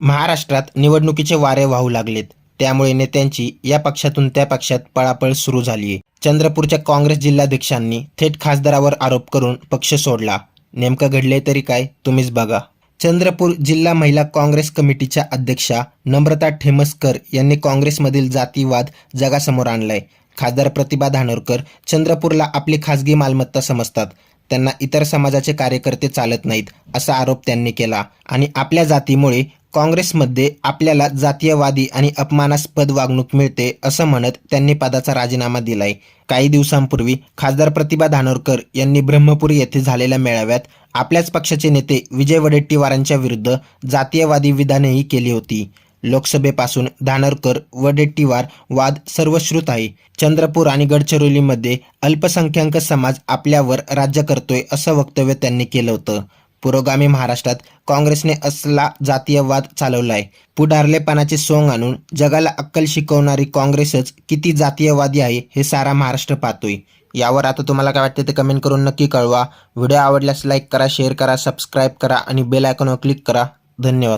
महाराष्ट्रात निवडणुकीचे वारे वाहू लागलेत. त्यामुळे नेत्यांची या पक्षातून त्या पक्षात पळापळ सुरू झालीय. चंद्रपूरच्या काँग्रेस जिल्हाध्यक्षांनी थेट खासदारावर आरोप करून पक्ष सोडला. नेमकं घडले तरी काय तुम्हीच बघा. चंद्रपूर जिल्हा महिला काँग्रेस कमिटीच्या अध्यक्षा नम्रता ठेमसकर यांनी काँग्रेसमधील जातीवाद जगासमोर आणलाय. खासदार प्रतिभा धानोरकर चंद्रपूरला आपली खासगी मालमत्ता समजतात. त्यांना इतर समाजाचे कार्यकर्ते चालत नाहीत असा आरोप त्यांनी केला. आणि आपल्या जातीमुळे काँग्रेसमध्ये आपल्याला जातीयवादी आणि अपमानास्पद वागणूक मिळते असं म्हणत त्यांनी पदाचा राजीनामा दिलाय. काही दिवसांपूर्वी खासदार प्रतिभा धानोरकर यांनी ब्रह्मपुरी येथे झालेल्या मेळाव्यात आपल्याच पक्षाचे नेते विजय वडेट्टीवारांच्या विरुद्ध जातीयवादी विधानेही केली होती. लोकसभेपासून धानोरकर वडेट्टीवार वाद सर्वश्रुत आहे. चंद्रपूर आणि गडचिरोलीमध्ये अल्पसंख्याक समाज आपल्यावर राज्य करतोय असं वक्तव्य त्यांनी केलं होतं. पुरोगामी महाराष्ट्रात काँग्रेसने असला जातीयवाद चालवलाय. पुढारलेपणाचे सोंग आणून जगाला अक्कल शिकवणारी काँग्रेसच किती जातीयवादी आहे हे सारा महाराष्ट्र पाहतोय. यावर आता तुम्हाला काय वाटते ते कमेंट करून नक्की कळवा. व्हिडिओ आवडल्यास लाईक करा शेअर करा सबस्क्राईब करा आणि बेल आयकॉनवर क्लिक करा. धन्यवाद.